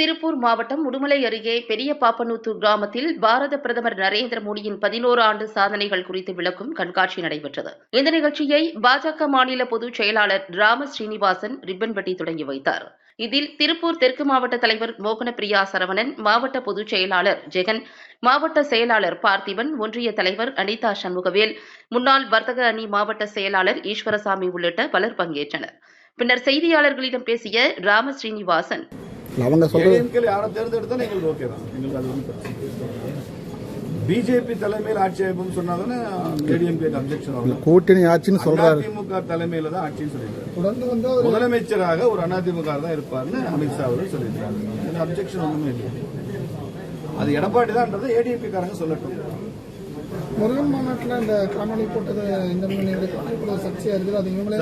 திருப்பூர் மாவட்டம் உடுமலை அருகே பெரிய பாப்பனூத்தூர் கிராமத்தில் பாரத பிரதமர் நரேந்திர மோடியின் பதினோரு ஆண்டு சாதனைகள் குறித்து விளக்கும் கண்காட்சி நடைபெற்றது. இந்த நிகழ்ச்சியை பாஜக மாநில பொதுச் செயலாளர் ராம ஸ்ரீனிவாசன் ரிப்பன் வெட்டி தொடங்கி வைத்தார். இதில் திருப்பூர் தெற்கு மாவட்ட தலைவர் மோகனப்பிரியா சரவணன் மாவட்ட பொதுச் செயலாளர் ஜெகன் மாவட்ட செயலாளர் பார்த்திபன் ஒன்றிய தலைவர் அனிதா சண்முகவேல் முன்னாள் வர்த்தக அணி மாவட்ட செயலாளர் ஈஸ்வரசாமி உள்ளிட்ட பலர் பங்கேற்றனர். பின்னர் செய்தியாளர்களிடம் பேசிய ராம ஸ்ரீனிவாசன் அவங்க சொல்றது யாரை தேர்ந்தெடுத்தாலும் எங்களுக்கு ஓகே தான். எங்களுக்கு அது ஒன்றும் பிஜேபி தலைமையில் ஆட்சி அமைப்புன்னு சொன்னாதானே ஏடிஎம்கே அப்ஜெக்ஷன் ஆகும் கூட்டணி ஆட்சின்னு சொல்றாரு. அதிமுக தலைமையில தான் ஆட்சின்னு சொல்லியிருக்காரு. தொடர்ந்து வந்து முதலமைச்சராக ஒரு அதிமுக தான் இருப்பார்னு அமித்ஷா அவர்கள் சொல்லியிருக்காரு இந்த அப்ஜெக்ஷன் ஒன்றுமே இல்லை. அது எடப்பாடி தான்ன்றதை ஏடிஎம்கே காரங்க சொல்லட்டும். முருகன் மாநாட்டில் இந்த காணொலி போட்டது இந்த முன்னணி சர்ச்சையா இருக்குது. அது இவங்களே.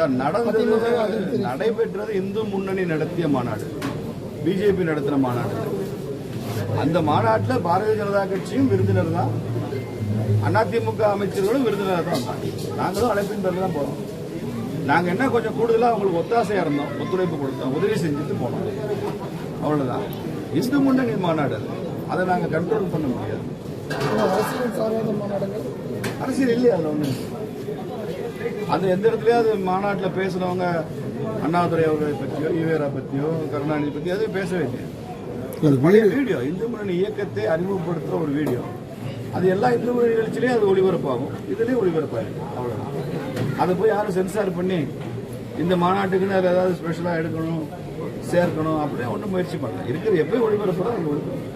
நடைபெற்றது இந்து முன்னணி நடத்திய மாநாடு. பிஜேபி நடத்தின மாநாடு. அந்த மாநாட்டில் பாரதிய ஜனதா கட்சியும் விருந்தினர் தான். அதிமுக அமைச்சர்களும் விருந்தினர் தான் நாங்களும் அழைப்பின் பேரில் தான் போறோம். நாங்கள் என்ன கொஞ்சம் கூடுதலாக அவங்களுக்கு ஒத்தாசையாக இருந்தோம் ஒத்துழைப்பு கொடுத்தோம் உதவி செஞ்சுட்டு போனோம். அவ்வளவுதான். இந்து முன்னணி மாநாடு அது. அதை நாங்கள் கண்ட்ரோல் பண்ண முடியாது. அரசியல் சாராத மாநாடுகள்? அரசியல் இல்லையா அதில் ஒன்று அது எந்த இடத்துலயாவது மாநாட்டில் பேசுனவங்க அண்ணாதுரை அவர்களை பற்றியோ ஈவேரா பற்றியோ கருணாநிதி பற்றியோ எதுவும் பேசவே இல்லை வீடியோ. இந்து முன்னணி இயக்கத்தை அறிமுகப்படுத்துகிற ஒரு வீடியோ. அது எல்லா இந்து முன்னணி நிகழ்ச்சியிலையும் அது ஒளிபரப்பாகும். இதுலேயும் ஒளிபரப்பாகும் அவ்வளோதான் அதை போய் யாரும் சென்சார் பண்ணி இந்த மாநாட்டுக்குன்னு அதில் ஏதாவது ஸ்பெஷலாக எடுக்கணும் சேர்க்கணும் அப்படின்னு ஒன்றும் முயற்சி பண்ணல. இருக்கிறது எப்பயும் ஒளிபரப்புறோம் அது ஒளிபரப்பு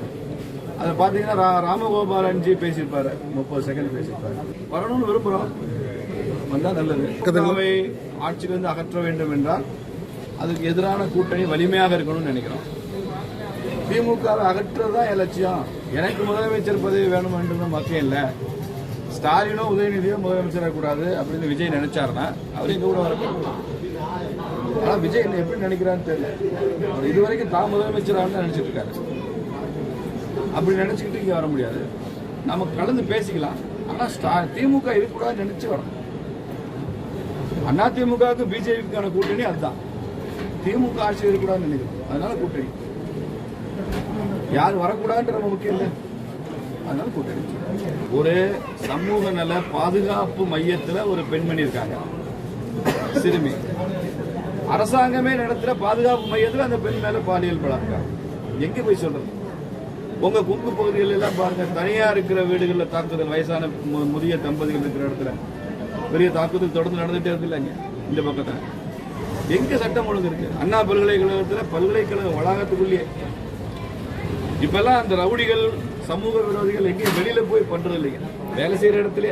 அதை பார்த்தீங்கன்னா ரா ராமகோபாலன்ஜி பேசியிருப்பாரு. முப்பது செகண்ட் பேசியிருப்பாரு. வரணும்னு விரும்புகிறோம் வந்தால் நல்லது. அவை ஆட்சியிலிருந்து அகற்ற வேண்டும் என்றால் அதுக்கு எதிரான கூட்டணி வலிமையாக இருக்கணும்னு நினைக்கிறோம். திமுகவை அகற்றுறது தான் என் லட்சியம். எனக்கு முதலமைச்சர் பதவி வேணும் என்று மக்கள் இல்லை. ஸ்டாலினோ உதயநிதியோ முதலமைச்சராக கூடாது அப்படின்னு விஜய் நினைச்சாருன்னா அவர் எங்க கூட வரக்கூடாது ஆனா விஜய் என்ன எப்படி நினைக்கிறான்னு தெரியல. அவர் இதுவரைக்கும் தான் முதலமைச்சராக நினைச்சிட்டு இருக்காரு. அப்படி நினைச்சுக்கிட்டு இங்க வர முடியாது. நம்ம கலந்து பேசிக்கலாம். ஆனா ஸ்டா திமுக இருக்கக்கூடாதுன்னு நினைச்சு வரணும். அண்ணா திமுகவுக்கு பிஜேபிக்கான கூட்டணி அதுதான். திமுக ஆட்சி இருக்கக்கூடாதுன்னு நினைக்கிறோம். அதனால கூட்டணி. யார் வரக்கூடாதுன்ற ரொம்ப முக்கியம் இல்லை. அதனால கூட்டணி. ஒரு சமூக நல பாதுகாப்பு மையத்துல ஒரு பெண்மணி இருக்காங்க. சிறுமி. அரசாங்கமே நடத்துற பாதுகாப்பு மையத்துல அந்த பெண் மேல பாலியல் பலாத்காரம். எங்க போய் சொல்றது? உங்க குங்கு பகுதிகள் எல்லாம் பாருங்க. தனியா இருக்கிற வீடுகளில் தாக்குதல். வயசான மு- முதிய தம்பதிகள் இருக்கிற இடத்துல. பெரிய தாக்குதல் தொடர்ந்து நடந்துட்டே இருக்கு இந்த பக்கத்தில். எங்க சட்டம் ஒழுங்கு இருக்கு? அண்ணா பல்கலைக்கழகத்தில் பல்கலைக்கழக வளாகத்துக்குள்ளேயே. இப்பெல்லாம் அந்த ரவுடிகள் சமூக விரோதிகள் எங்கேயும் வெளியில போய் பண்றது இல்லைங்க வேலை செய்யற இடத்துல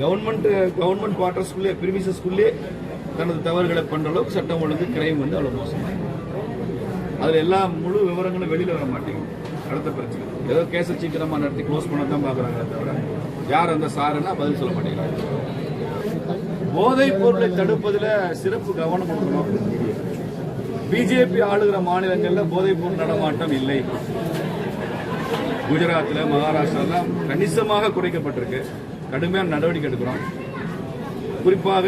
கவர்மெண்ட் கவர்மெண்ட் குவார்டர்ஸ்குள்ளே பிரிமிசஸ்குள்ளே தனது தவறுகளை பண்ற அளவுக்கு சட்டம் ஒழுங்கு கிரைம் வந்து அவ்வளவு மோசமாக இருக்கு. அதுல எல்லா முழு விவரங்களும் வெளியில வர மாட்டேங்குது. அடுத்த பிரச்சனை. ஏதோ கேஸை சீக்கிரமா நடத்தி க்ளோஸ் பண்ண தான் பாக்குறாங்க தவிர யார் அந்த சாருன்னா பதில் சொல்ல மாட்டேங்கிறாங்க. போதைப் பொருளை தடுப்பதில் சிறப்பு கவனம் கொடுக்கணும். பிஜேபி ஆளுகிற மாநிலங்களில் போதைப் பொருள் நடமாட்டம் இல்லை. குஜராத்தில் மகாராஷ்டிராலாம் கணிசமாக குறைக்கப்பட்டிருக்கு. கடுமையான நடவடிக்கை எடுக்கிறோம். குறிப்பாக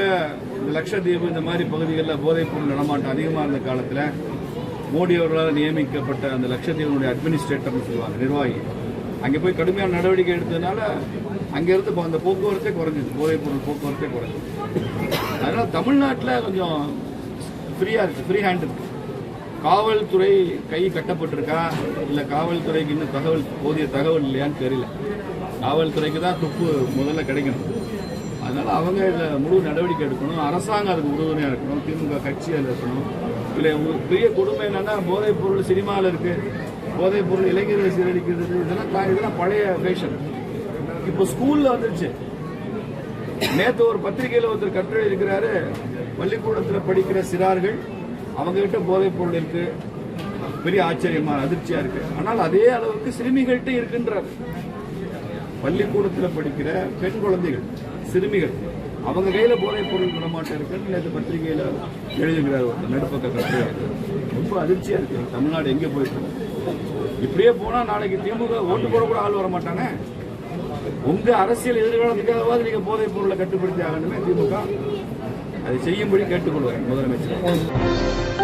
லட்சத்தீவு இந்த மாதிரி பகுதிகளில் போதைப் பொருள் நடமாட்டம் அதிகமாக இருந்த காலத்தில் மோடி அவர்களால் நியமிக்கப்பட்ட அந்த லட்சத்தீவனுடைய அட்மினிஸ்ட்ரேட்டர்னு சொல்லுவாங்க நிர்வாகி. அங்கே போய் கடுமையான நடவடிக்கை எடுத்ததுனால அங்கேருந்து இப்போ அந்த போக்குவரத்தே குறைஞ்சிது. போதைப் பொருள் போக்குவரத்தே குறைஞ்சிது. அதனால் தமிழ்நாட்டில் கொஞ்சம் ஃப்ரீயாக இருக்குது ஃப்ரீ ஹேண்ட் இருக்குது காவல்துறை கை கட்டப்பட்டிருக்கா? இல்லை காவல்துறைக்கு இன்னும் தகவல் போதிய தகவல் இல்லையான்னு தெரியல. காவல்துறைக்கு தான் துப்பு முதல்ல கிடைக்கணும். அதனால் அவங்க இதில் முழு நடவடிக்கை எடுக்கணும். அரசாங்கம் அதுக்கு உறுதுணையாக இருக்கணும். திமுக கட்சி அதில் இருக்கணும். இல்லை பெரிய கொடுமை என்னென்னா போதைப் பொருள் சினிமாவில் இருக்குது போதைப் பொருள் இளைஞர்களை சீரழிக்கிறது. இதெல்லாம் இதெல்லாம் பழைய ஃபேஷன் இப்போ ஸ்கூலில் வந்துருச்சு. நேற்று ஒரு பத்திரிகையில் ஒருத்தர் கட்டுரை இருக்கிறாரு. பள்ளிக்கூடத்துல படிக்கிற சிறார்கள் அவங்க கிட்ட போதைப் பொருள் இருக்கு. பெரிய ஆச்சரியமா அதிர்ச்சியா இருக்கு. ஆனால் அதே அளவுக்கு சிறுமிகள்கிட்ட இருக்கின்றார். பள்ளிக்கூடத்தில் படிக்கிற பெண் குழந்தைகள் சிறுமிகள் அவங்க கையில் போதைப் பொருள் விடமாட்டம் இருக்குன்னு நேற்று பத்திரிகையில் எழுதுகிறார் ஒருத்தர். நடுப்பக்க கட்டுரை. ரொம்ப அதிர்ச்சியா இருக்கு. தமிழ்நாடு எங்கே போயிட்டு இப்படியே போனா நாளைக்கு திமுக ஓட்டு போட கூட ஆள் வர மாட்டானே உங்க அரசியல் எதிர்காலத்துக்காகவாது நீங்க போதைப் பொருளை கட்டுப்படுத்தி ஆகணுமே திமுக. அதை செய்யும்படி கேட்டுக்கொள்வேன் முதலமைச்சர்.